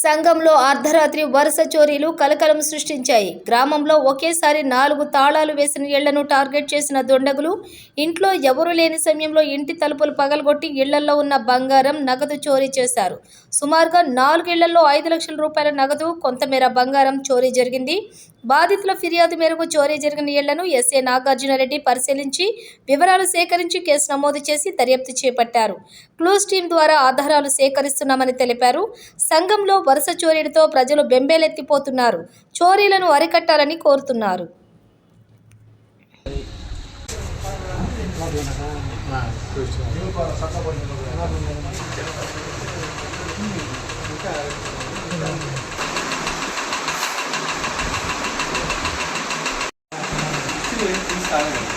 సంఘంలో అర్ధరాత్రి వరుస చోరీలు కలకలం సృష్టించాయి. గ్రామంలో ఒకేసారి నాలుగు తాళాలు వేసిన ఇళ్ళను టార్గెట్ చేసిన దుండగులు ఇంట్లో ఎవరూ లేని సమయంలో ఇంటి తలుపులు పగలగొట్టి ఇళ్ళలో ఉన్న బంగారం నగదు చోరీ చేశారు. సుమారుగా నాలుగు ఇళ్ళలో ఐదు లక్షల రూపాయల నగదు కొంతమేర బంగారం చోరీ జరిగింది. బాధితుల ఫిర్యాదు మేరకు చోరీ జరిగిన ఇళ్ళను ఎస్ఏ నాగార్జునరెడ్డి పరిశీలించి వివరాలు సేకరించి కేసు నమోదు చేసి దర్యాప్తు చేపట్టారు. క్లూస్ టీం ద్వారా ఆధారాలు సేకరిస్తున్నామని తెలిపారు. సంఘంలో వరుస చోరీలతో ప్రజలు బెంబేలెత్తిపోతున్నారు. చోరీలను అరికట్టాలని కోరుతున్నారు. ఇంతవరకు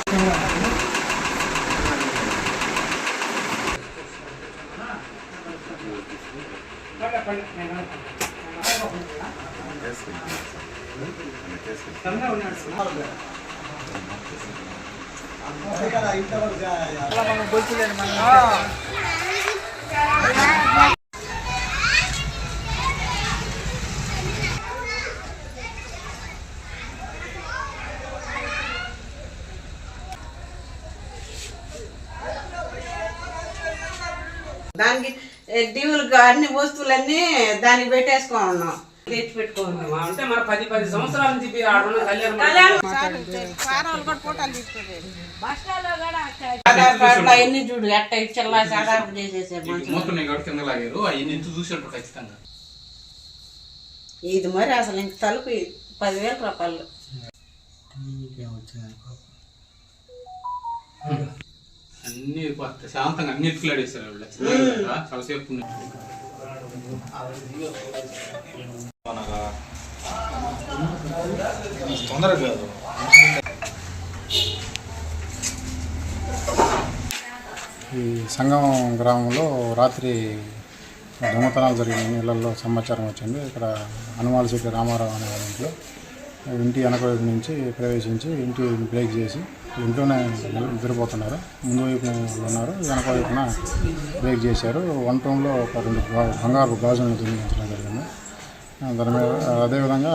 దానికి డివులు అన్ని వస్తువులన్నీ దానికి పెట్టేసుకో ఉన్నాం తెచ్చి పెట్టుకున్నాం అంటే మన పది పది సంవత్సరాల నుంచి చూడు ఎట్ట ఇచ్చల్లా సాధారణ చేసేసే అవన్నీ ఖచ్చితంగా. ఇది మరి అసలు ఇంక తలుపు పదివేల రూపాయలు. అన్ని కొత్త శాంతంగా అన్ని ఎత్తులాడేశారు వాళ్ళు. చాలా సేపు ఉన్నాయి. ఈ సంగం గ్రామంలో రాత్రి దొంగతనాలు జరిగిన ఇళ్ళలో సమాచారం వచ్చింది. ఇక్కడ హనుమాల శెట్టి రామారావు అనే వాళ్ళ ఇంట్లో. ఇంటి వెనక నుంచి ప్రవేశించి ఇంటి బ్రేక్ చేసి ఇంట్లోనే నిద్రపోతున్నారు. ముందు వైపు ఉన్నారు. వెనక వైపున బ్రేక్ చేశారు. వన్ టౌన్లో ఒక రెండు బంగారు గాజులను దొంగిలించడం జరిగింది. దాని మీద అదేవిధంగా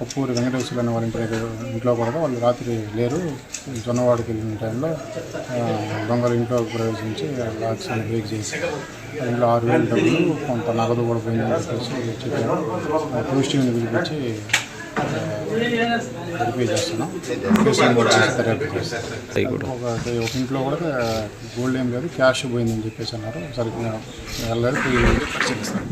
పప్పూరి వెంకటేశ్వర అనే వాళ్ళ ఇంటి దగ్గర ఇంట్లో కూడా వాళ్ళు రాత్రి లేరు. జొన్నవాడికి వెళ్ళిన టైంలో ఆ, దొంగలు ఇంట్లో ప్రవేశించి లాక్స్ బ్రేక్ చేసి ఇంట్లో ఆరు వేలు డబ్బులు కొంత నగదు కూడా పోయిందని చెప్పేసి చెప్పారు. టూరిస్టుని పిలిపించి వెరిఫై చేస్తున్నాం ఒక ఇంట్లో కూడా గోల్డ్ ఏం లేదు క్యాష్ పోయిందని చెప్పేసి అన్నారు సరిగ్గా వెళ్ళలేదు పోయి పరిశీలిస్తాం